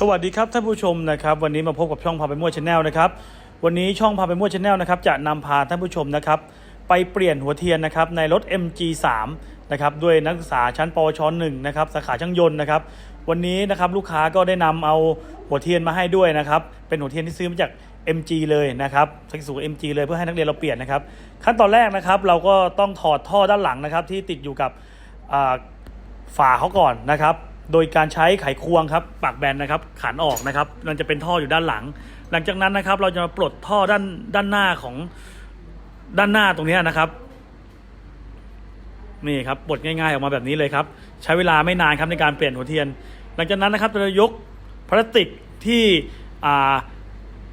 สวัสดีครับท่านผู้ชมนะครับ วันนี้มาพบกับช่องพาไปมั่วชาแนลนะครับวันนี้ช่องพาไปมั่วชาแนลนะครับจะนำพาท่านผู้ชมนะครับไปเปลี่ยนหัวเทียนนะครับในรถ MG3 นะครับด้วยนักศึกษาชั้นปวช1นะครับสาขาช่างยนต์นะครับวันนี้นะครับลูกค้าก็ได้นำเอาหัวเทียนมาให้ด้วยนะครับเป็นหัวเทียนที่ซื้อมาจาก MG เลยนะครับสักสู MG เลยเพื่อให้นักเรียนเราเปลี่ยนนะครับขั้นตอนแรกนะครับเราก็ต้องถอดท่อด้านหลังนะครับที่ติดอยู่กับฝาเขาก่อนนะครับ โดยการใช้ไขควงครับปากแบนนะครับขันออกนะครับมันจะเป็นท่ออยู่ด้านหลัง หลังจากนั้นนะครับ เราจะมาปลดท่อด้านด้านหน้าของด้านหน้าตรงนี้นะครับนี่ครับปลดง่ายๆออกมาแบบนี้เลยครับ ใช้เวลาไม่นานครับในการเปลี่ยนหัวเทียน หลังจากนั้นนะครับเราจะยกพลาสติกที่อ่า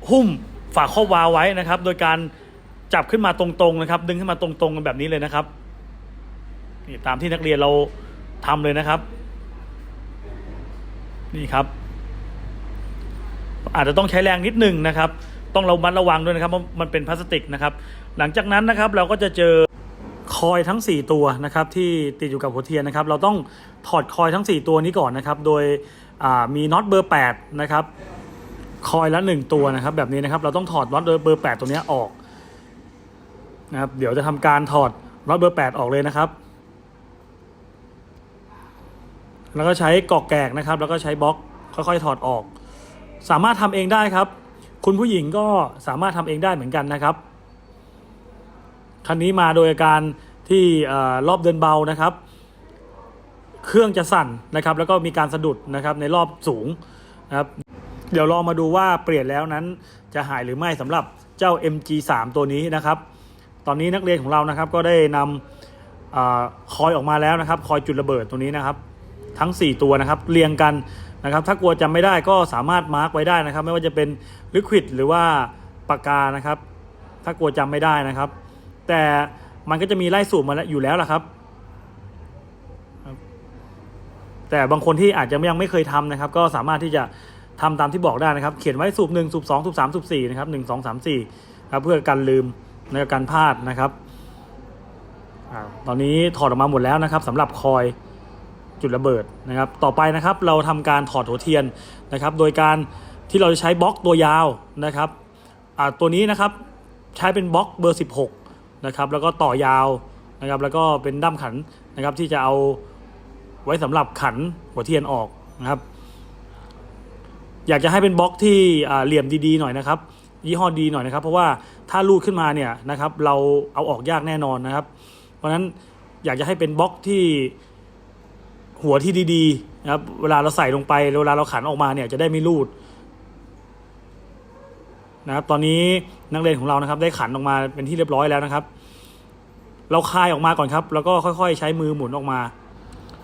หุ้มฝาครอบวาไว้นะครับ โดยการจับขึ้นมาตรงๆนะครับ ดึงขึ้นมาตรงๆกันแบบนี้เลยนะครับนี่ตามที่นักเรียนเราทำเลยนะครับ นี่ครับ อาจจะต้องใช้แรงนิดหนึ่งนะครับ ต้องระมัดระวังด้วยนะครับเพราะมันเป็นพลาสติกนะครับ หลังจากนั้นนะครับเราก็จะเจอคอยทั้ง 4 ตัวนะครับ ที่ติดอยู่กับหัวเทียนนะครับ เราต้องถอดคอยทั้ง 4 ตัวนี้ก่อนนะครับ โดยมีน็อตเบอร์ 8 นะครับคอยละ 1 ตัวนะครับ แบบนี้นะครับ เราต้องถอดน็อตเบอร์ 8 ตัวนี้ออกนะครับ เดี๋ยวจะทำการถอดน็อตเบอร์ 8 ออกเลยนะครับ แล้วก็ใช้กอกแกกนะครับ แล้วก็ใช้บล็อกค่อยๆถอดออก สามารถทำเองได้ครับ คุณผู้หญิงก็สามารถทำเองได้เหมือนกันนะครับคันนี้มาโดยอาการที่รอบเดินเบานะครับ เครื่องจะสั่นนะครับ แล้วก็มีการสะดุดนะครับในรอบสูงนะครับ เดี๋ยวลองมาดูว่าเปลี่ยนแล้วนั้นจะหายหรือไม่สำหรับเจ้า MG3 ตัวนี้นะครับ ตอนนี้นักเรียนของเรานะครับก็ได้นำอคอยออกมาแล้วนะครับ คอยจุดระเบิดตัวนี้นะครับ ทั้ง 4 ตัวนะครับเรียงกันนะครับถ้ากลัวจำไม่ได้ก็สามารถมาร์กไว้ได้นะครับ ไม่ว่าจะเป็นลิควิดหรือว่าปากกานะครับ ถ้ากลัวจำไม่ได้นะครับ แต่มันก็จะมีไล่สูบมาแล้วอยู่แล้วล่ะครับ แต่บางคนที่อาจจะยังไม่เคยทำนะครับ ก็สามารถที่จะทำตามที่บอกได้นะครับ เขียนไว้สูบหนึ่งสูบสองสูบสามสูบสี่นะครับหนึ่งสองสามสี่ครับเพื่อกันลืมในการพลาดนะครับตอนนี้ถอดออกมาหมดแล้วนะครับสำหรับคอย จุดระเบิดนะครับ ต่อไปนะครับเราทำการถอดหัวเทียนนะครับ โดยการที่เราจะใช้บล็อกตัวยาวนะครับตัวนี้นะครับใช้เป็นบล็อกเบอร์ 16นะครับแล้วก็ต่อยาวนะครับ แล้วก็เป็นด้ามขันนะครับที่จะเอาไว้สำหรับขันหัวเทียนออกนะครับ อยากจะให้เป็นบล็อกที่เหลี่ยมดีๆหน่อยนะครับ ยี่ห้อดีหน่อยนะครับ เพราะว่าถ้าลูดขึ้นมาเนี่ยนะครับ เราเอาออกยากแน่นอนนะครับ เพราะฉะนั้นอยากจะให้เป็นบล็อกที่ หัวที่ดีๆนะครับเวลาเราใส่ลงไปเวลาเราขันออกมาเนี่ยจะได้ไม่ลูดนะครับตอนนี้นักเรียนของเรานะครับ ได้ขันออกมาเป็นที่เรียบร้อยแล้วนะครับ เราคายออกมาก่อนครับ แล้วก็ค่อยๆ ใช้มือหมุนออกมา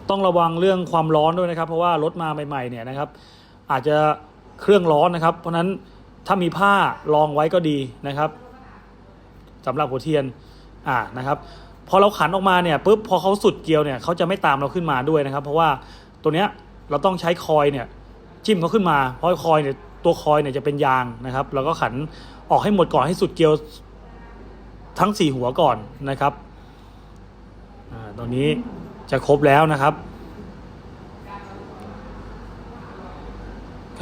ต้องระวังเรื่องความร้อนด้วยนะครับ เพราะว่ารถมาใหม่ๆเนี่ยนะครับ อาจจะเครื่องร้อนนะครับ เพราะฉะนั้นถ้ามีผ้ารองไว้ก็ดีนะครับสำหรับหัวเทียนอ่านะครับ พอเราขันออกมาเนี่ยปุ๊บพอเขาสุดเกลียวเนี่ยเขาจะไม่ตามเราขึ้นมาด้วยนะครับ เพราะว่าตัวเนี้ยเราต้องใช้คอยเนี่ยจิ้มเขาขึ้นมาเพราะคอยเนี่ยตัวคอยเนี่ยจะเป็นยางนะครับแล้วก็ขันออกให้หมดก่อนให้สุดเกลียวทั้งสี่หัวก่อนนะครับอ่าตอนนี้จะครบแล้วนะครับ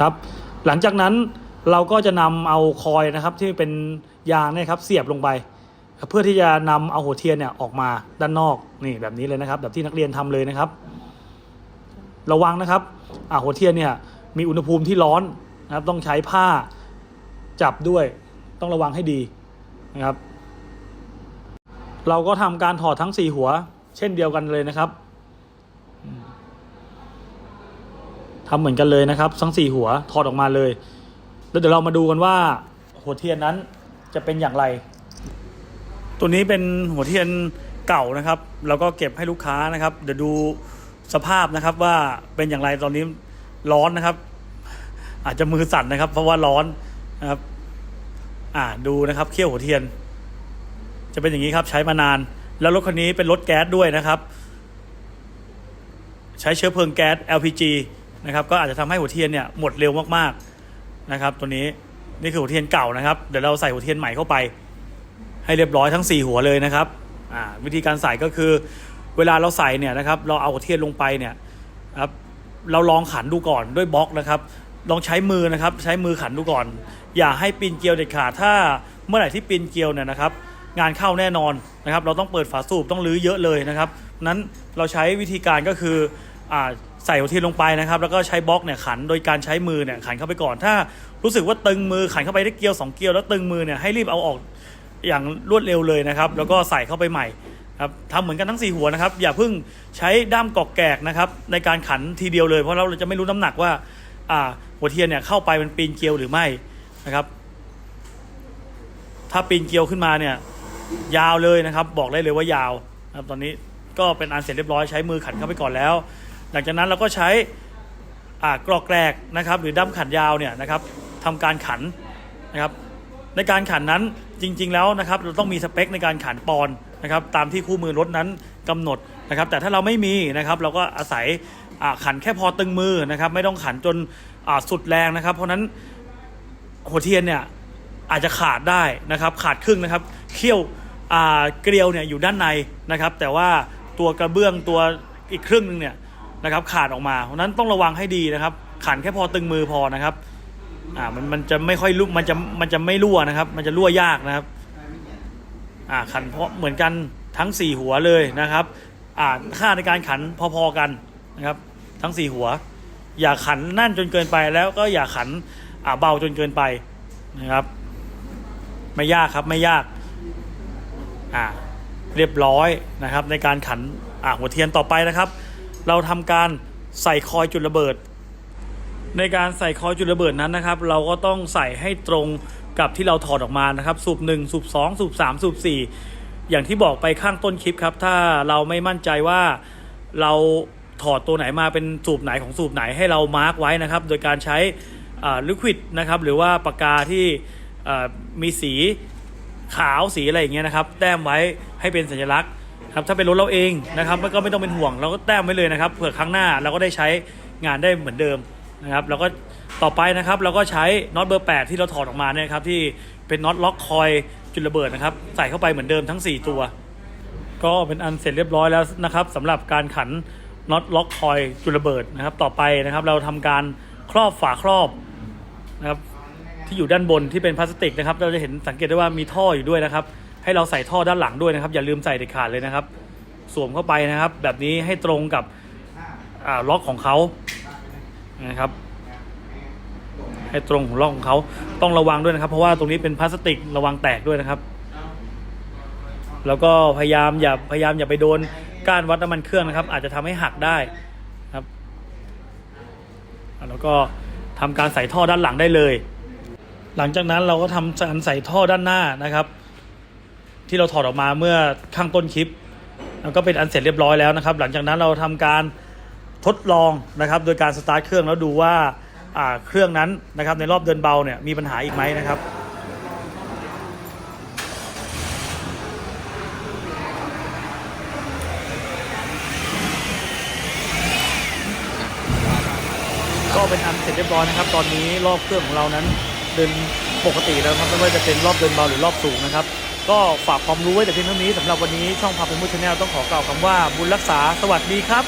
ครับ หลังจากนั้นเราก็จะนำเอาคอยนะครับที่เป็นยางเนี่ยครับเสียบลงไป เพื่อที่จะนำเอาหัวเทียนเนี่ยออกมาด้านนอกนี่แบบนี้เลยนะครับแบบที่นักเรียนทำเลยนะครับ ระวังนะครับอ่าหัวเทียนเนี่ยมีอุณหภูมิที่ร้อนนะครับ ต้องใช้ผ้าจับด้วย ต้องระวังให้ดีนะครับ เราก็ทำการถอดทั้งสี่หัว เช่นเดียวกันเลยนะครับอืมทำเหมือนกันเลยนะครับทั้งสี่หัวถอดออกมาเลย แล้วเดี๋ยวเรามาดูกันว่าหัวเทียนนั้นจะเป็นอย่างไร ตัวนี้เป็นหัวเทียนเก่านะครับแล้วก็เก็บให้ลูกค้านะครับ เดี๋ยวดูสภาพนะครับว่าเป็นอย่างไรตอนนี้ร้อนนะครับ อาจจะมือสั่นนะครับ เพราะว่าร้อนนะครับ อ่าดูนะครับเขี้ยวหัวเทียน จะเป็นอย่างนี้ครับใช้มานาน แล้วรถคันนี้เป็นรถแก๊สด้วยนะครับ ใช้เชื้อเพลิงแก๊ส LPG นะครับ ก็อาจจะทำให้หัวเทียนเนี่ยหมดเร็วมากๆนะครับ ตัวนี้นี่คือหัวเทียนเก่านะครับ เดี๋ยวเราใส่หัวเทียนใหม่เข้าไป ให้เรียบร้อยทั้ง 4 หัวเลยนะครับวิธีการใส่ก็คือเวลาเราใส่เนี่ยนะครับเราเอาหัวเทียนลงไปเนี่ยครับเราลองขันดูก่อนด้วยบล็อกนะครับ ลองใช้มือนะครับใช้มือขันดูก่อน อย่าให้ปีนเกลียวเด็ดขาดถ้าเมื่อไหร่ที่ปีนเกลียวเนี่ยนะครับ งานเข้าแน่นอนนะครับ เราต้องเปิดฝาสูบต้องรื้อเยอะเลยนะครับนั้นเราใช้วิธีการก็คือใส่หัวเทียนลงไปนะครับ แล้วก็ใช้บล็อกเนี่ยขันโดยการใช้มือเนี่ยขันเข้าไปก่อน ถ้ารู้สึกว่าตึงมือขันเข้าไปได้เกลียวสองเกลียวแล้วตึงมือเนี่ยให้รีบเอาออก อย่างรวดเร็วเลยนะครับ แล้วก็ใส่เข้าไปใหม่ครับทำเหมือนกันทั้ง 4 หัวนะครับ อย่าเพิ่งใช้ด้ามกอกแกกนะครับในการขันทีเดียวเลย เพราะเราจะไม่รู้น้ำหนักว่าอ่าหัวเทียนเนี่ยเข้าไปมันปีนเกลียวหรือไม่นะครับ ถ้าปีนเกลียวขึ้นมาเนี่ย ยาวเลยนะครับ บอกได้เลยว่ายาวนะครับตอนนี้ก็เป็นอันเสร็จเรียบร้อยใช้มือขันเข้าไปก่อนแล้ว หลังจากนั้นเราก็ใช้อ่ากรอกแกรกนะครับ หรือด้ามขันยาวเนี่ยนะครับทำการขันนะครับ ในการขันนั้น จริง ๆ แล้วนะครับเราต้องมีสเปคในการขันปอนนะครับตามที่คู่มือรถนั้นกำหนดนะครับ แต่ถ้าเราไม่มีนะครับเราก็อาศัยขันแค่พอตึงมือนะครับ ไม่ต้องขันจนสุดแรงนะครับ เพราะนั้นหัวเทียนเนี่ยอาจจะขาดได้นะครับ ขาดครึ่งนะครับเขี้ยวเกลียวเนี่ยอยู่ด้านในนะครับ แต่ว่าตัวกระเบื้องตัวอีกครึ่งหนึงเนี่ยนะครับขาดออกมาเพราะนั้นต้องระวังให้ดีนะครับ ขันแค่พอตึงมือพอนะครับ อ่ามันมันจะไม่ค่อยรั่มันจะมันจะไม่รั่วนะครับ มันจะรั่วยากนะครับอ่าขันเพราะเหมือนกันทั้ง 4 หัวเลยนะครับอ่าค่าในการขันพอๆกันนะครับ ทั้ง 4 หัว อย่าขันนั่นจนเกินไปแล้วก็อย่าขันอ่าเบาจนเกินไปนะครับ ไม่ยากครับไม่ยากอ่าเรียบร้อยนะครับ ในการขันอ่าหัวเทียนต่อไปนะครับ เราทำการใส่คอยจุดระเบิด ในการใส่คอยจุดระเบิดนั้นนะครับ เราก็ต้องใส่ให้ตรงกับที่เราถอดออกมานะครับ สูบ1สูบ2สูบ3สูบ4 อย่างที่บอกไปข้างต้นคลิปครับ ถ้าเราไม่มั่นใจว่าเราถอดตัวไหนมาเป็นสูบไหนของสูบไหนให้เรามาร์กไว้นะครับ โดยการใช้ลิควิดนะครับหรือว่าปากกาที่มีสีขาวสีอะไรอย่างเงี้ยนะครับ แต้มไว้ให้เป็นสัญลักษณ์ครับถ้าเป็นรถเราเองนะครับก็ไม่ต้องเป็นห่วงเราก็แต้มไว้เลยนะครับเผื่อครั้งหน้าเราก็ได้ใช้งานได้เหมือนเดิม นะครับแล้วก็ต่อไปนะครับเราก็ใช้น็อตเบอร์ 8 ที่เราถอดออกมาเนี่ยครับที่เป็นน็อตล็อกคอยจุดระเบิดนะครับใส่เข้าไปเหมือนเดิมทั้ง 4 ตัว ก็เป็นอันเสร็จเรียบร้อยแล้วนะครับสำหรับการขันน็อตล็อกคอยจุดระเบิดนะครับ ต่อไปนะครับเราทำการครอบฝาครอบนะครับที่อยู่ด้านบนที่เป็นพลาสติกนะครับ เราจะเห็นสังเกตได้ว่ามีท่ออยู่ด้วยนะครับ ให้เราใส่ท่อด้านหลังด้วยนะครับ อย่าลืมใส่เด็ดขาดเลยนะครับ สวมเข้าไปนะครับ แบบนี้ให้ตรงกับล็อกของเขา นะครับให้ตรงของล็อกของเขาต้องระวังด้วยนะครับ เพราะว่าตรงนี้เป็นพลาสติกระวังแตกด้วยนะครับ แล้วก็พยายามอย่าพยายามอย่าไปโดนก้านวัดน้ำมันเครื่องนะครับ อาจจะทำให้หักได้ครับ แล้วก็ทำการใส่ท่อด้านหลังได้เลย หลังจากนั้นเราก็ทำการใส่ท่อด้านหน้านะครับ ที่เราถอดออกมาเมื่อข้างต้นคลิปแล้วก็เป็นอันเสร็จเรียบร้อยแล้วนะครับ หลังจากนั้นเราทำการ ทดลองนะครับโดยการสตาร์ทเครื่องแล้วดูว่าเครื่องนั้นนะครับในรอบเดินเบาเนี่ยมีปัญหาอีกไหมนะครับก็เป็นอันเสร็จเรียบร้อยนะครับ ตอนนี้รอบเครื่องของเรานั้นเดินปกติแล้วครับไม่ว่าจะเป็นรอบเดินเบาหรือรอบสูงนะครับ ก็ฝากความรู้ไว้แต่เพียงเท่านี้สำหรับวันนี้ช่องพาเป็นมูชแนลต้องขอกล่าวคำว่าบุญรักษาสวัสดีครับ